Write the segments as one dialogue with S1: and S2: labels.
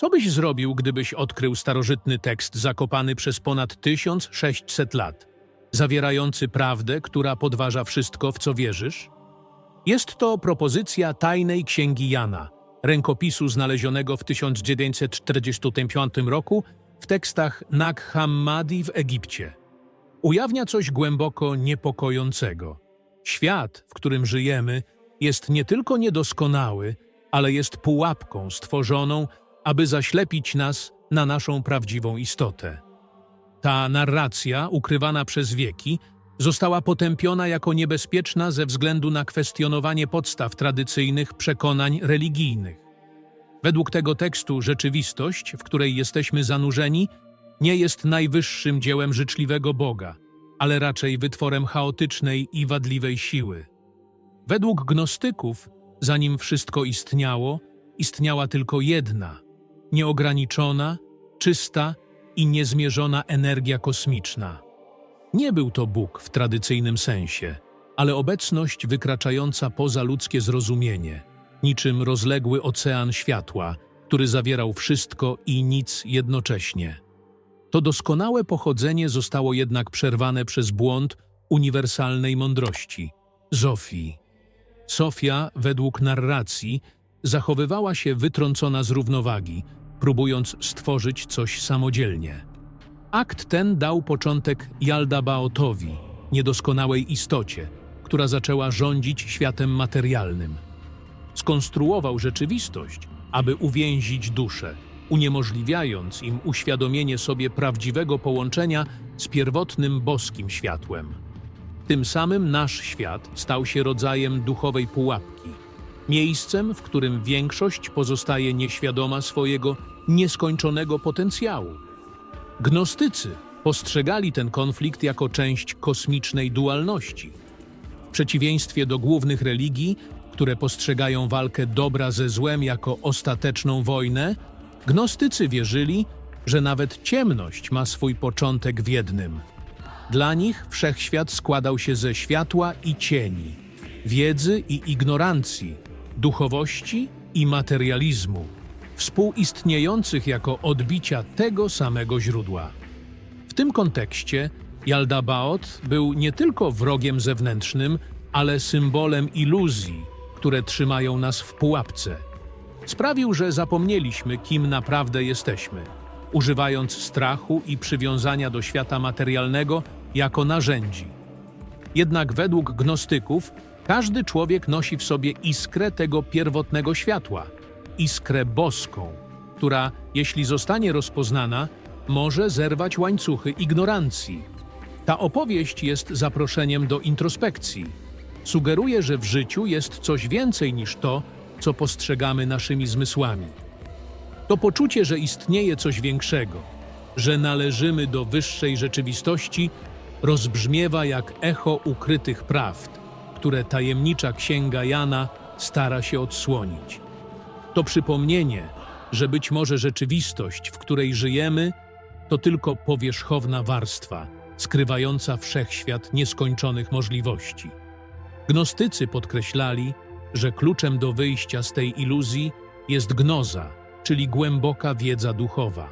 S1: Co byś zrobił, gdybyś odkrył starożytny tekst zakopany przez ponad 1600 lat, zawierający prawdę, która podważa wszystko, w co wierzysz? Jest to propozycja tajnej księgi Jana, rękopisu znalezionego w 1945 roku w tekstach Nag Hammadi w Egipcie. Ujawnia coś głęboko niepokojącego. Świat, w którym żyjemy, jest nie tylko niedoskonały, ale jest pułapką stworzoną, aby zaślepić nas na naszą prawdziwą istotę. Ta narracja, ukrywana przez wieki, została potępiona jako niebezpieczna ze względu na kwestionowanie podstaw tradycyjnych przekonań religijnych. Według tego tekstu rzeczywistość, w której jesteśmy zanurzeni, nie jest najwyższym dziełem życzliwego Boga, ale raczej wytworem chaotycznej i wadliwej siły. Według gnostyków, zanim wszystko istniało, istniała tylko jedna, nieograniczona, czysta i niezmierzona energia kosmiczna. Nie był to Bóg w tradycyjnym sensie, ale obecność wykraczająca poza ludzkie zrozumienie, niczym rozległy ocean światła, który zawierał wszystko i nic jednocześnie. To doskonałe pochodzenie zostało jednak przerwane przez błąd uniwersalnej mądrości Zofii. Sofia, według narracji, zachowywała się wytrącona z równowagi, próbując stworzyć coś samodzielnie. Akt ten dał początek Jaldabaotowi, niedoskonałej istocie, która zaczęła rządzić światem materialnym. Skonstruował rzeczywistość, aby uwięzić duszę, uniemożliwiając im uświadomienie sobie prawdziwego połączenia z pierwotnym boskim światłem. Tym samym nasz świat stał się rodzajem duchowej pułapki, miejscem, w którym większość pozostaje nieświadoma swojego nieskończonego potencjału. Gnostycy postrzegali ten konflikt jako część kosmicznej dualności. W przeciwieństwie do głównych religii, które postrzegają walkę dobra ze złem jako ostateczną wojnę, gnostycy wierzyli, że nawet ciemność ma swój początek w jednym. Dla nich wszechświat składał się ze światła i cieni, wiedzy i ignorancji, duchowości i materializmu, współistniejących jako odbicia tego samego źródła. W tym kontekście Jaldabaoth był nie tylko wrogiem zewnętrznym, ale symbolem iluzji, które trzymają nas w pułapce. Sprawił, że zapomnieliśmy, kim naprawdę jesteśmy, używając strachu i przywiązania do świata materialnego jako narzędzi. Jednak według gnostyków każdy człowiek nosi w sobie iskrę tego pierwotnego światła, iskrę boską, która, jeśli zostanie rozpoznana, może zerwać łańcuchy ignorancji. Ta opowieść jest zaproszeniem do introspekcji. Sugeruje, że w życiu jest coś więcej niż to, co postrzegamy naszymi zmysłami. To poczucie, że istnieje coś większego, że należymy do wyższej rzeczywistości, rozbrzmiewa jak echo ukrytych prawd, które tajemnicza księga Jana stara się odsłonić. To przypomnienie, że być może rzeczywistość, w której żyjemy, to tylko powierzchowna warstwa, skrywająca wszechświat nieskończonych możliwości. Gnostycy podkreślali, że kluczem do wyjścia z tej iluzji jest gnoza, czyli głęboka wiedza duchowa.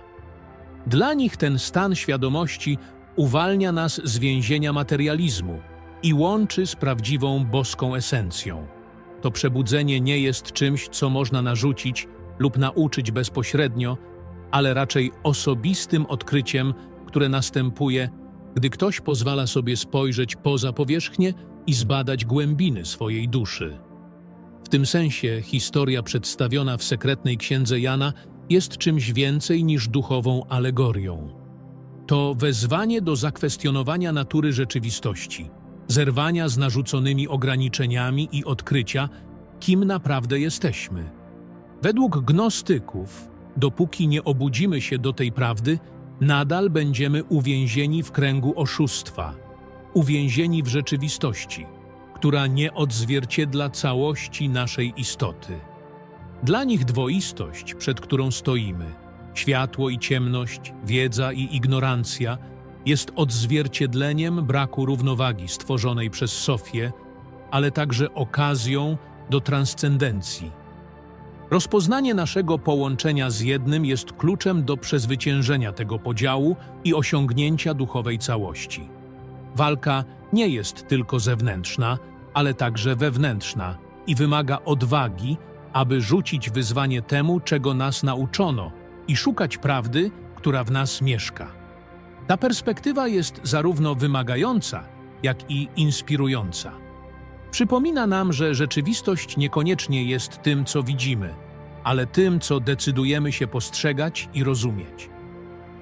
S1: Dla nich ten stan świadomości uwalnia nas z więzienia materializmu i łączy z prawdziwą boską esencją. To przebudzenie nie jest czymś, co można narzucić lub nauczyć bezpośrednio, ale raczej osobistym odkryciem, które następuje, gdy ktoś pozwala sobie spojrzeć poza powierzchnię i zbadać głębiny swojej duszy. W tym sensie historia przedstawiona w sekretnej księdze Jana jest czymś więcej niż duchową alegorią. To wezwanie do zakwestionowania natury rzeczywistości, zerwania z narzuconymi ograniczeniami i odkrycia, kim naprawdę jesteśmy. Według gnostyków, dopóki nie obudzimy się do tej prawdy, nadal będziemy uwięzieni w kręgu oszustwa, uwięzieni w rzeczywistości – która nie odzwierciedla całości naszej istoty. Dla nich dwoistość, przed którą stoimy, światło i ciemność, wiedza i ignorancja, jest odzwierciedleniem braku równowagi stworzonej przez Sofię, ale także okazją do transcendencji. Rozpoznanie naszego połączenia z jednym jest kluczem do przezwyciężenia tego podziału i osiągnięcia duchowej całości. Walka nie jest tylko zewnętrzna, ale także wewnętrzna i wymaga odwagi, aby rzucić wyzwanie temu, czego nas nauczono i szukać prawdy, która w nas mieszka. Ta perspektywa jest zarówno wymagająca, jak i inspirująca. Przypomina nam, że rzeczywistość niekoniecznie jest tym, co widzimy, ale tym, co decydujemy się postrzegać i rozumieć.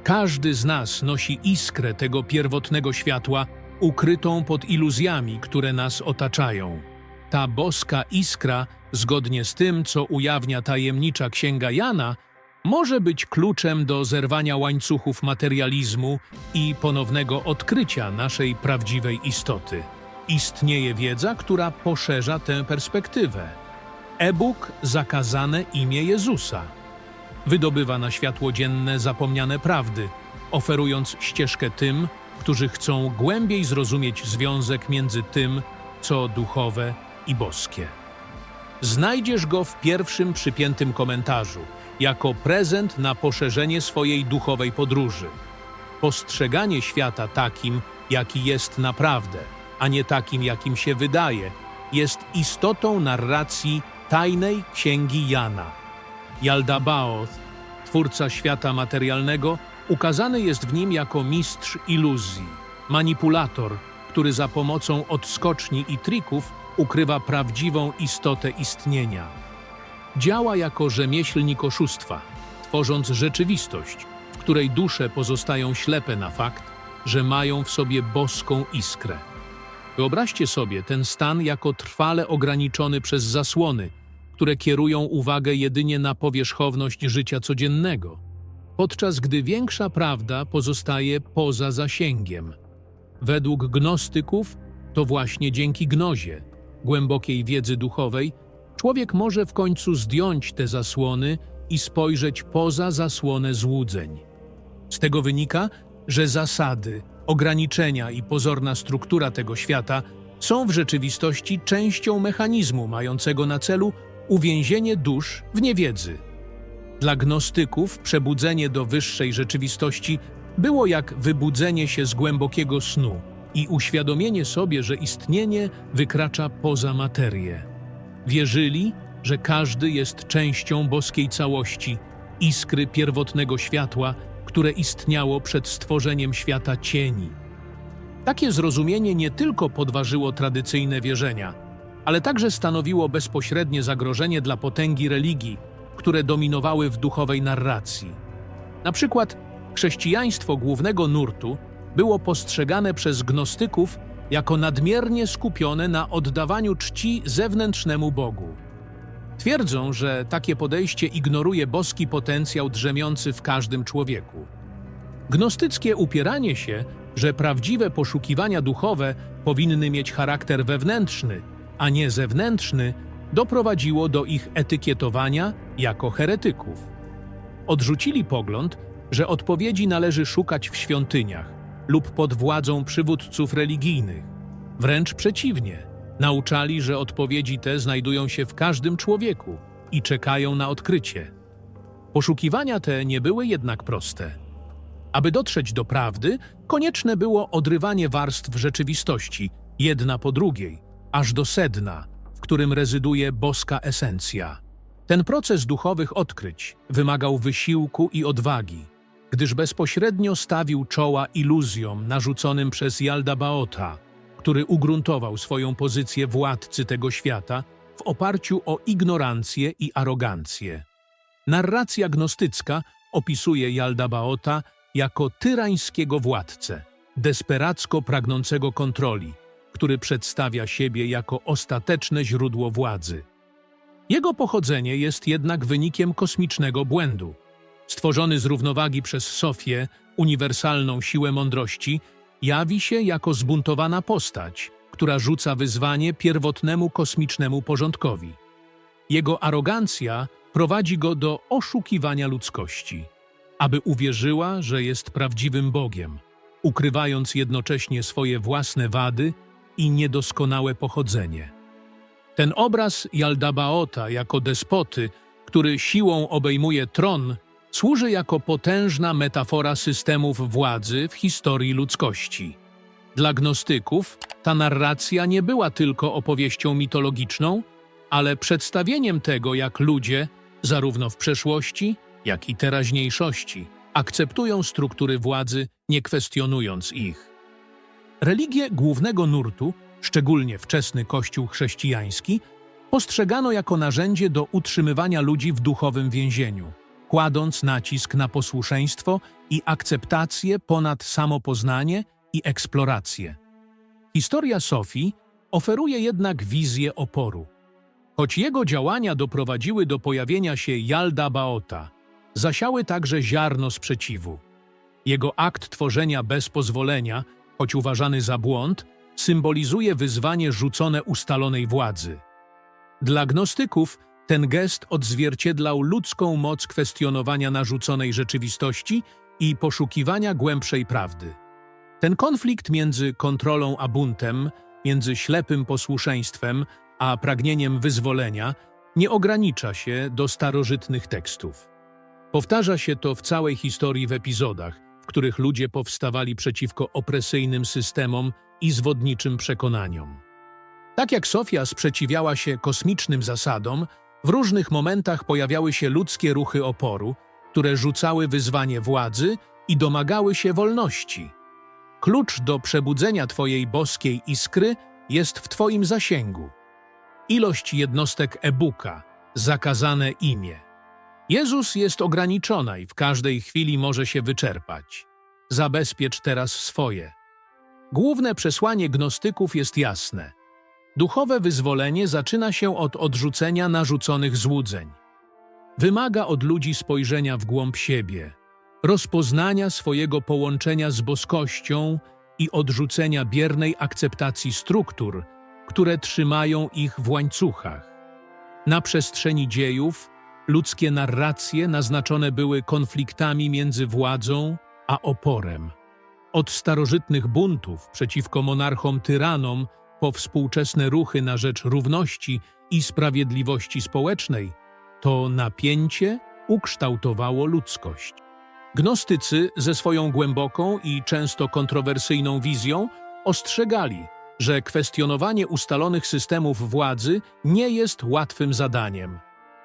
S1: Każdy z nas nosi iskrę tego pierwotnego światła, ukrytą pod iluzjami, które nas otaczają. Ta boska iskra, zgodnie z tym, co ujawnia tajemnicza księga Jana, może być kluczem do zerwania łańcuchów materializmu i ponownego odkrycia naszej prawdziwej istoty. Istnieje wiedza, która poszerza tę perspektywę. E-book Zakazane imię Jezusa wydobywa na światło dzienne zapomniane prawdy, oferując ścieżkę tym, którzy chcą głębiej zrozumieć związek między tym, co duchowe i boskie. Znajdziesz go w pierwszym przypiętym komentarzu, jako prezent na poszerzenie swojej duchowej podróży. Postrzeganie świata takim, jaki jest naprawdę, a nie takim, jakim się wydaje, jest istotą narracji tajnej księgi Jana. Yaldabaoth, twórca świata materialnego, ukazany jest w nim jako mistrz iluzji, manipulator, który za pomocą odskoczni i trików ukrywa prawdziwą istotę istnienia. Działa jako rzemieślnik oszustwa, tworząc rzeczywistość, w której dusze pozostają ślepe na fakt, że mają w sobie boską iskrę. Wyobraźcie sobie ten stan jako trwale ograniczony przez zasłony, które kierują uwagę jedynie na powierzchowność życia codziennego, podczas gdy większa prawda pozostaje poza zasięgiem. Według gnostyków to właśnie dzięki gnozie, głębokiej wiedzy duchowej, człowiek może w końcu zdjąć te zasłony i spojrzeć poza zasłonę złudzeń. Z tego wynika, że zasady, ograniczenia i pozorna struktura tego świata są w rzeczywistości częścią mechanizmu mającego na celu uwięzienie dusz w niewiedzy. Dla gnostyków przebudzenie do wyższej rzeczywistości było jak wybudzenie się z głębokiego snu i uświadomienie sobie, że istnienie wykracza poza materię. Wierzyli, że każdy jest częścią boskiej całości, iskry pierwotnego światła, które istniało przed stworzeniem świata cieni. Takie zrozumienie nie tylko podważyło tradycyjne wierzenia, ale także stanowiło bezpośrednie zagrożenie dla potęgi religii, które dominowały w duchowej narracji. Na przykład chrześcijaństwo głównego nurtu było postrzegane przez gnostyków jako nadmiernie skupione na oddawaniu czci zewnętrznemu Bogu. Twierdzą, że takie podejście ignoruje boski potencjał drzemiący w każdym człowieku. Gnostyckie upieranie się, że prawdziwe poszukiwania duchowe powinny mieć charakter wewnętrzny, a nie zewnętrzny, doprowadziło do ich etykietowania jako heretyków. Odrzucili pogląd, że odpowiedzi należy szukać w świątyniach lub pod władzą przywódców religijnych. Wręcz przeciwnie, nauczali, że odpowiedzi te znajdują się w każdym człowieku i czekają na odkrycie. Poszukiwania te nie były jednak proste. Aby dotrzeć do prawdy, konieczne było odrywanie warstw rzeczywistości, jedna po drugiej, aż do sedna, w którym rezyduje boska esencja. Ten proces duchowych odkryć wymagał wysiłku i odwagi, gdyż bezpośrednio stawił czoła iluzjom narzuconym przez Jaldabaota, który ugruntował swoją pozycję władcy tego świata w oparciu o ignorancję i arogancję. Narracja gnostycka opisuje Jaldabaota jako tyrańskiego władcę, desperacko pragnącego kontroli, który przedstawia siebie jako ostateczne źródło władzy. Jego pochodzenie jest jednak wynikiem kosmicznego błędu. Stworzony z równowagi przez Sofię, uniwersalną siłę mądrości, jawi się jako zbuntowana postać, która rzuca wyzwanie pierwotnemu kosmicznemu porządkowi. Jego arogancja prowadzi go do oszukiwania ludzkości, aby uwierzyła, że jest prawdziwym Bogiem, ukrywając jednocześnie swoje własne wady i niedoskonałe pochodzenie. Ten obraz Jaldabaota jako despoty który siłą obejmuje tron, służy jako potężna metafora systemów władzy w historii ludzkości. Dla gnostyków ta narracja nie była tylko opowieścią mitologiczną, ale przedstawieniem tego, jak ludzie, zarówno w przeszłości, jak i teraźniejszości, akceptują struktury władzy, nie kwestionując ich. Religię głównego nurtu, szczególnie wczesny kościół chrześcijański, postrzegano jako narzędzie do utrzymywania ludzi w duchowym więzieniu, kładąc nacisk na posłuszeństwo i akceptację ponad samopoznanie i eksplorację. Historia Sofii oferuje jednak wizję oporu. Choć jego działania doprowadziły do pojawienia się Jalda Baota, zasiały także ziarno sprzeciwu. Jego akt tworzenia bez pozwolenia, choć uważany za błąd, symbolizuje wyzwanie rzucone ustalonej władzy. Dla gnostyków ten gest odzwierciedlał ludzką moc kwestionowania narzuconej rzeczywistości i poszukiwania głębszej prawdy. Ten konflikt między kontrolą a buntem, między ślepym posłuszeństwem a pragnieniem wyzwolenia, nie ogranicza się do starożytnych tekstów. Powtarza się to w całej historii w epizodach, w których ludzie powstawali przeciwko opresyjnym systemom i zwodniczym przekonaniom. Tak jak Sofia sprzeciwiała się kosmicznym zasadom, w różnych momentach pojawiały się ludzkie ruchy oporu, które rzucały wyzwanie władzy i domagały się wolności. Klucz do przebudzenia Twojej boskiej iskry jest w Twoim zasięgu. Ilość jednostek e-booka, zakazane imię. Jezus jest ograniczona i w każdej chwili może się wyczerpać. Zabezpiecz teraz swoje. Główne przesłanie gnostyków jest jasne. Duchowe wyzwolenie zaczyna się od odrzucenia narzuconych złudzeń. Wymaga od ludzi spojrzenia w głąb siebie, rozpoznania swojego połączenia z boskością i odrzucenia biernej akceptacji struktur, które trzymają ich w łańcuchach. Na przestrzeni dziejów ludzkie narracje naznaczone były konfliktami między władzą a oporem. Od starożytnych buntów przeciwko monarchom tyranom po współczesne ruchy na rzecz równości i sprawiedliwości społecznej, to napięcie ukształtowało ludzkość. Gnostycy ze swoją głęboką i często kontrowersyjną wizją ostrzegali, że kwestionowanie ustalonych systemów władzy nie jest łatwym zadaniem.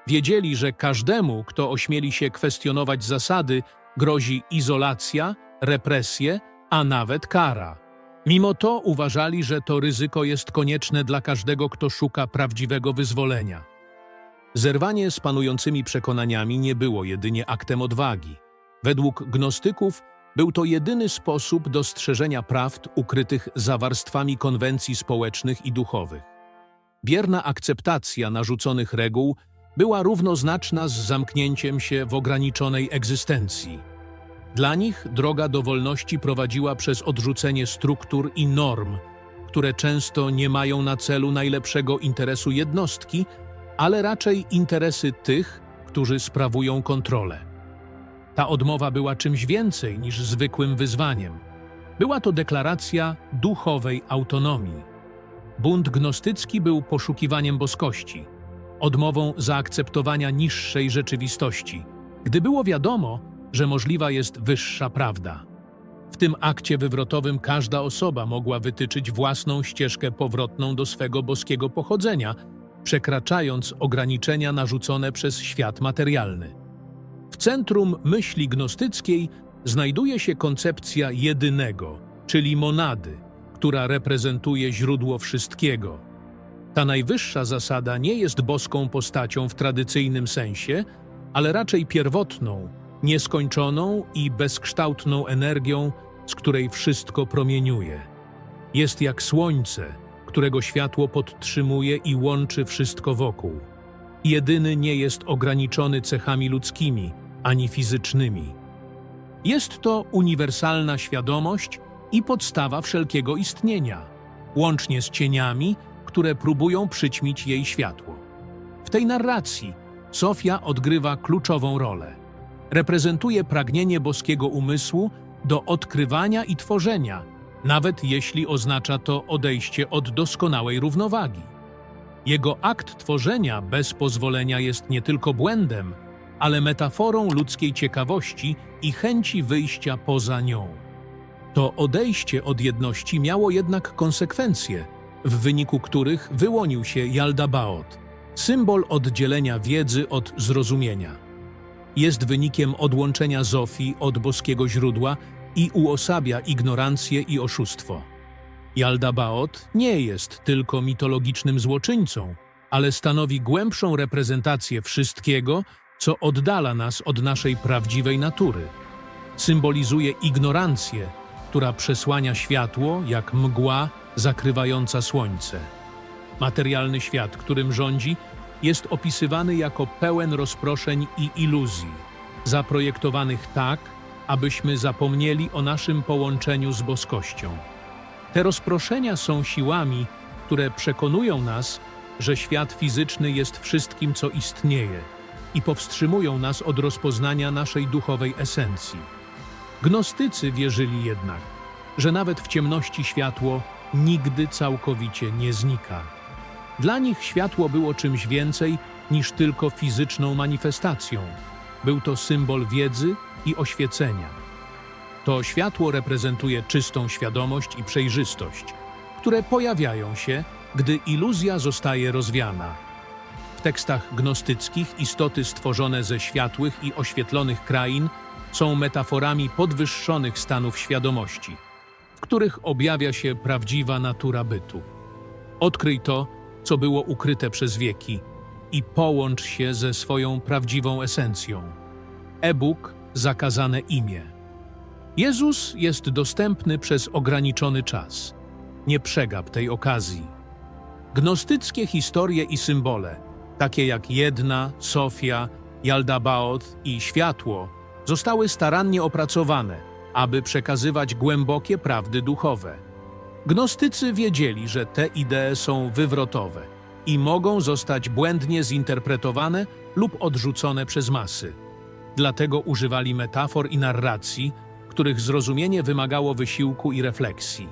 S1: Wiedzieli, że każdemu, kto ośmieli się kwestionować zasady, grozi izolacja, represje, a nawet kara. Mimo to uważali, że to ryzyko jest konieczne dla każdego, kto szuka prawdziwego wyzwolenia. Zerwanie z panującymi przekonaniami nie było jedynie aktem odwagi. Według gnostyków był to jedyny sposób dostrzeżenia prawd ukrytych za warstwami konwencji społecznych i duchowych. Bierna akceptacja narzuconych reguł była równoznaczna z zamknięciem się w ograniczonej egzystencji. Dla nich droga do wolności prowadziła przez odrzucenie struktur i norm, które często nie mają na celu najlepszego interesu jednostki, ale raczej interesy tych, którzy sprawują kontrolę. Ta odmowa była czymś więcej niż zwykłym wyzwaniem. Była to deklaracja duchowej autonomii. Bunt gnostycki był poszukiwaniem boskości, odmową zaakceptowania niższej rzeczywistości, gdy było wiadomo, że możliwa jest wyższa prawda. W tym akcie wywrotowym każda osoba mogła wytyczyć własną ścieżkę powrotną do swego boskiego pochodzenia, przekraczając ograniczenia narzucone przez świat materialny. W centrum myśli gnostyckiej znajduje się koncepcja jedynego, czyli monady, która reprezentuje źródło wszystkiego. Ta najwyższa zasada nie jest boską postacią w tradycyjnym sensie, ale raczej pierwotną, nieskończoną i bezkształtną energią, z której wszystko promieniuje. Jest jak słońce, którego światło podtrzymuje i łączy wszystko wokół. Jedyny nie jest ograniczony cechami ludzkimi, ani fizycznymi. Jest to uniwersalna świadomość i podstawa wszelkiego istnienia, łącznie z cieniami, które próbują przyćmić jej światło. W tej narracji Sofia odgrywa kluczową rolę. Reprezentuje pragnienie boskiego umysłu do odkrywania i tworzenia, nawet jeśli oznacza to odejście od doskonałej równowagi. Jego akt tworzenia bez pozwolenia jest nie tylko błędem, ale metaforą ludzkiej ciekawości i chęci wyjścia poza nią. To odejście od jedności miało jednak konsekwencje, w wyniku których wyłonił się Jaldabaoth, symbol oddzielenia wiedzy od zrozumienia. Jest wynikiem odłączenia Zofii od boskiego źródła i uosabia ignorancję i oszustwo. Jaldabaoth nie jest tylko mitologicznym złoczyńcą, ale stanowi głębszą reprezentację wszystkiego, co oddala nas od naszej prawdziwej natury. Symbolizuje ignorancję, która przesłania światło jak mgła zakrywająca słońce. Materialny świat, którym rządzi, jest opisywany jako pełen rozproszeń i iluzji, zaprojektowanych tak, abyśmy zapomnieli o naszym połączeniu z boskością. Te rozproszenia są siłami, które przekonują nas, że świat fizyczny jest wszystkim, co istnieje i powstrzymują nas od rozpoznania naszej duchowej esencji. Gnostycy wierzyli jednak, że nawet w ciemności światło nigdy całkowicie nie znika. Dla nich światło było czymś więcej niż tylko fizyczną manifestacją. Był to symbol wiedzy i oświecenia. To światło reprezentuje czystą świadomość i przejrzystość, które pojawiają się, gdy iluzja zostaje rozwiana. W tekstach gnostyckich istoty stworzone ze światłych i oświetlonych krain są metaforami podwyższonych stanów świadomości, w których objawia się prawdziwa natura bytu. Odkryj to, co było ukryte przez wieki i połącz się ze swoją prawdziwą esencją. E-book Zakazane imię. Jezus jest dostępny przez ograniczony czas. Nie przegap tej okazji. Gnostyckie historie i symbole, takie jak Jedna, Sofia, Jaldabaoth i Światło, zostały starannie opracowane, aby przekazywać głębokie prawdy duchowe. Gnostycy wiedzieli, że te idee są wywrotowe i mogą zostać błędnie zinterpretowane lub odrzucone przez masy. Dlatego używali metafor i narracji, których zrozumienie wymagało wysiłku i refleksji.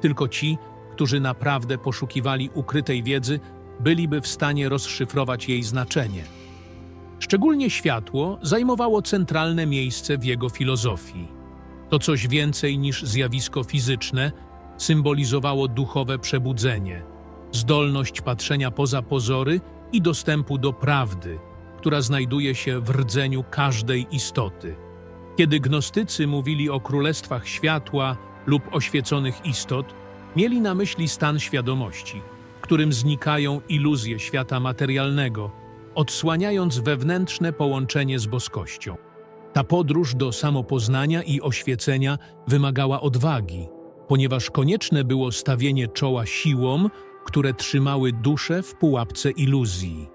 S1: Tylko ci, którzy naprawdę poszukiwali ukrytej wiedzy, byliby w stanie rozszyfrować jej znaczenie. Szczególnie światło zajmowało centralne miejsce w jego filozofii. To coś więcej niż zjawisko fizyczne, symbolizowało duchowe przebudzenie, zdolność patrzenia poza pozory i dostępu do prawdy, która znajduje się w rdzeniu każdej istoty. Kiedy gnostycy mówili o królestwach światła lub oświeconych istot, mieli na myśli stan świadomości, w którym znikają iluzje świata materialnego, odsłaniając wewnętrzne połączenie z boskością. Ta podróż do samopoznania i oświecenia wymagała odwagi, ponieważ konieczne było stawienie czoła siłom, które trzymały duszę w pułapce iluzji.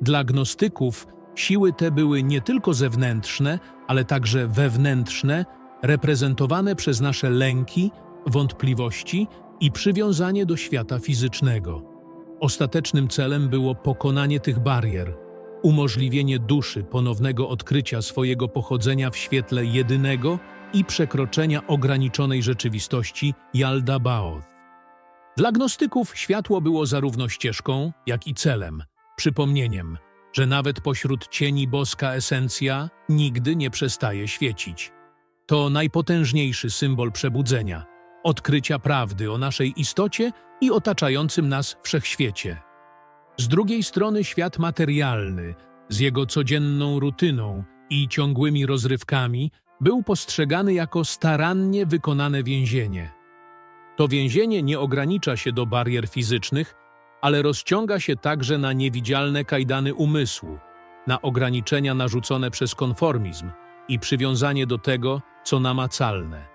S1: Dla gnostyków siły te były nie tylko zewnętrzne, ale także wewnętrzne, reprezentowane przez nasze lęki, wątpliwości i przywiązanie do świata fizycznego. Ostatecznym celem było pokonanie tych barier, umożliwienie duszy ponownego odkrycia swojego pochodzenia w świetle jedynego i przekroczenia ograniczonej rzeczywistości Jaldabaoth. Dla gnostyków światło było zarówno ścieżką, jak i celem, przypomnieniem, że nawet pośród cieni boska esencja nigdy nie przestaje świecić. To najpotężniejszy symbol przebudzenia, odkrycia prawdy o naszej istocie i otaczającym nas wszechświecie. Z drugiej strony świat materialny, z jego codzienną rutyną i ciągłymi rozrywkami, był postrzegany jako starannie wykonane więzienie. To więzienie nie ogranicza się do barier fizycznych, ale rozciąga się także na niewidzialne kajdany umysłu, na ograniczenia narzucone przez konformizm i przywiązanie do tego, co namacalne.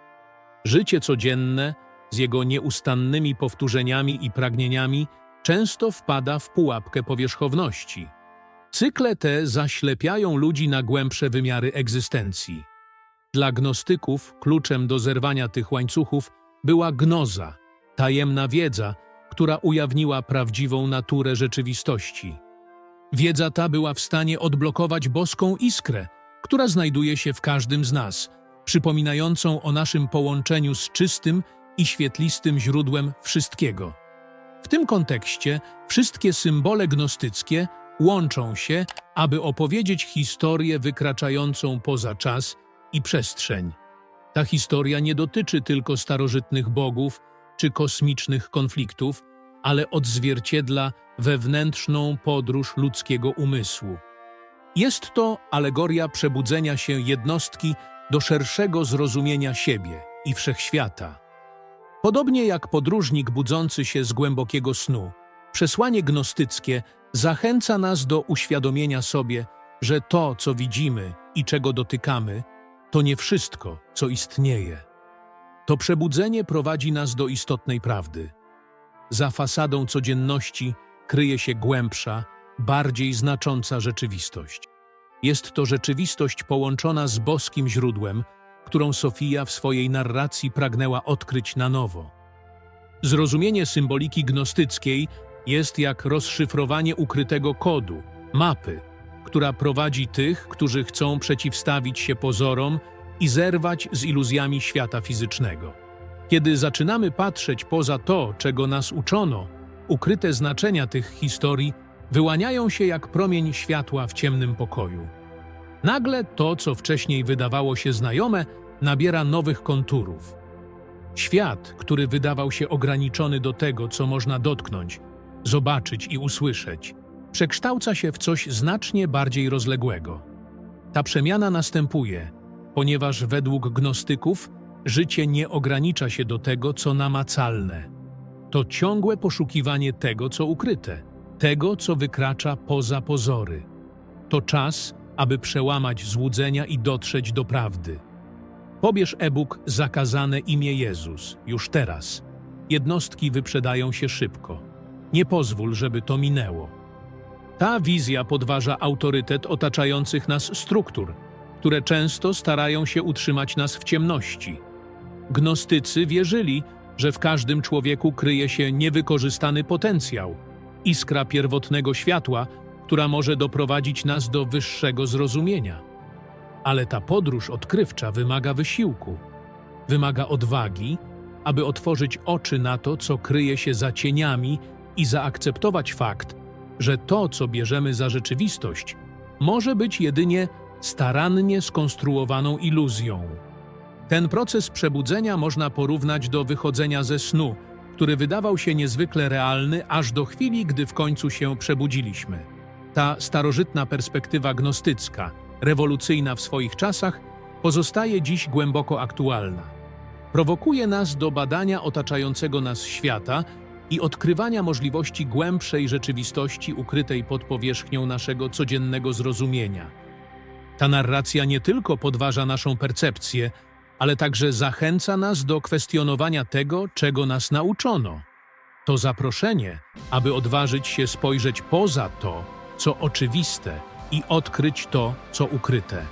S1: Życie codzienne, z jego nieustannymi powtórzeniami i pragnieniami, często wpada w pułapkę powierzchowności. Cykle te zaślepiają ludzi na głębsze wymiary egzystencji. Dla gnostyków kluczem do zerwania tych łańcuchów była gnoza, tajemna wiedza, która ujawniła prawdziwą naturę rzeczywistości. Wiedza ta była w stanie odblokować boską iskrę, która znajduje się w każdym z nas, przypominającą o naszym połączeniu z czystym i świetlistym źródłem wszystkiego. W tym kontekście wszystkie symbole gnostyckie łączą się, aby opowiedzieć historię wykraczającą poza czas i przestrzeń. Ta historia nie dotyczy tylko starożytnych bogów czy kosmicznych konfliktów, ale odzwierciedla wewnętrzną podróż ludzkiego umysłu. Jest to alegoria przebudzenia się jednostki do szerszego zrozumienia siebie i wszechświata. Podobnie jak podróżnik budzący się z głębokiego snu, przesłanie gnostyckie zachęca nas do uświadomienia sobie, że to, co widzimy i czego dotykamy, to nie wszystko, co istnieje. To przebudzenie prowadzi nas do istotnej prawdy. Za fasadą codzienności kryje się głębsza, bardziej znacząca rzeczywistość. Jest to rzeczywistość połączona z boskim źródłem, którą Sofia w swojej narracji pragnęła odkryć na nowo. Zrozumienie symboliki gnostyckiej jest jak rozszyfrowanie ukrytego kodu, mapy, która prowadzi tych, którzy chcą przeciwstawić się pozorom i zerwać z iluzjami świata fizycznego. Kiedy zaczynamy patrzeć poza to, czego nas uczono, ukryte znaczenia tych historii wyłaniają się jak promień światła w ciemnym pokoju. Nagle to, co wcześniej wydawało się znajome, nabiera nowych konturów. Świat, który wydawał się ograniczony do tego, co można dotknąć, zobaczyć i usłyszeć, przekształca się w coś znacznie bardziej rozległego. Ta przemiana następuje, ponieważ według gnostyków życie nie ogranicza się do tego, co namacalne. To ciągłe poszukiwanie tego, co ukryte, tego, co wykracza poza pozory. To czas, aby przełamać złudzenia i dotrzeć do prawdy. Pobierz e-book Zakazane imię Jezus, już teraz. Jednostki wyprzedają się szybko. Nie pozwól, żeby to minęło. Ta wizja podważa autorytet otaczających nas struktur, które często starają się utrzymać nas w ciemności. Gnostycy wierzyli, że w każdym człowieku kryje się niewykorzystany potencjał, iskra pierwotnego światła, która może doprowadzić nas do wyższego zrozumienia. Ale ta podróż odkrywcza wymaga wysiłku, wymaga odwagi, aby otworzyć oczy na to, co kryje się za cieniami i zaakceptować fakt, że to, co bierzemy za rzeczywistość, może być jedynie starannie skonstruowaną iluzją. Ten proces przebudzenia można porównać do wychodzenia ze snu, który wydawał się niezwykle realny aż do chwili, gdy w końcu się przebudziliśmy. Ta starożytna perspektywa gnostycka, rewolucyjna w swoich czasach, pozostaje dziś głęboko aktualna. Prowokuje nas do badania otaczającego nas świata i odkrywania możliwości głębszej rzeczywistości ukrytej pod powierzchnią naszego codziennego zrozumienia. Ta narracja nie tylko podważa naszą percepcję, ale także zachęca nas do kwestionowania tego, czego nas nauczono. To zaproszenie, aby odważyć się spojrzeć poza to, co oczywiste i odkryć to, co ukryte.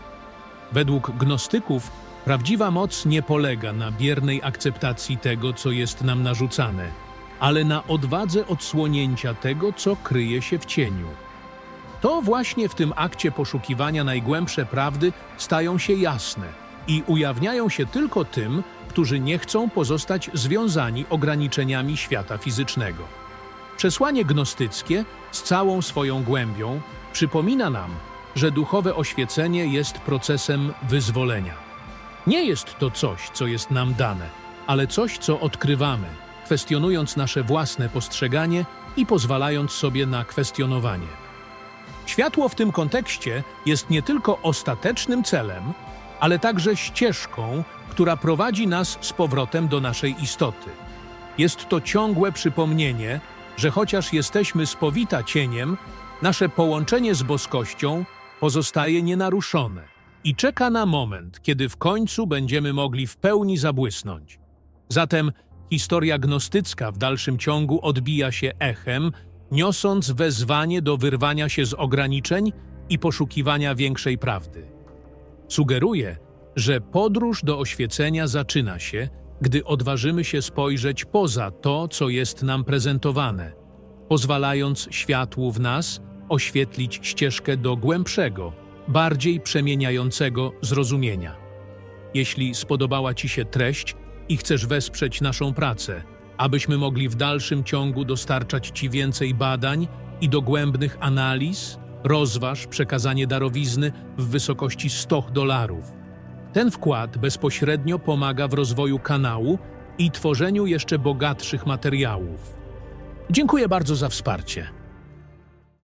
S1: Według gnostyków prawdziwa moc nie polega na biernej akceptacji tego, co jest nam narzucane, ale na odwadze odsłonięcia tego, co kryje się w cieniu. To właśnie w tym akcie poszukiwania najgłębsze prawdy stają się jasne i ujawniają się tylko tym, którzy nie chcą pozostać związani ograniczeniami świata fizycznego. Przesłanie gnostyckie z całą swoją głębią przypomina nam, że duchowe oświecenie jest procesem wyzwolenia. Nie jest to coś, co jest nam dane, ale coś, co odkrywamy, kwestionując nasze własne postrzeganie i pozwalając sobie na kwestionowanie. Światło w tym kontekście jest nie tylko ostatecznym celem, ale także ścieżką, która prowadzi nas z powrotem do naszej istoty. Jest to ciągłe przypomnienie, że chociaż jesteśmy spowita cieniem, nasze połączenie z boskością pozostaje nienaruszone i czeka na moment, kiedy w końcu będziemy mogli w pełni zabłysnąć. Zatem historia gnostycka w dalszym ciągu odbija się echem, niosąc wezwanie do wyrwania się z ograniczeń i poszukiwania większej prawdy. Sugeruje, że podróż do oświecenia zaczyna się, gdy odważymy się spojrzeć poza to, co jest nam prezentowane, pozwalając światłu w nas oświetlić ścieżkę do głębszego, bardziej przemieniającego zrozumienia. Jeśli spodobała Ci się treść i chcesz wesprzeć naszą pracę, Abyśmy mogli w dalszym ciągu dostarczać Ci więcej badań i dogłębnych analiz, rozważ przekazanie darowizny w wysokości 100 dolarów. Ten wkład bezpośrednio pomaga w rozwoju kanału i tworzeniu jeszcze bogatszych materiałów. Dziękuję bardzo za wsparcie.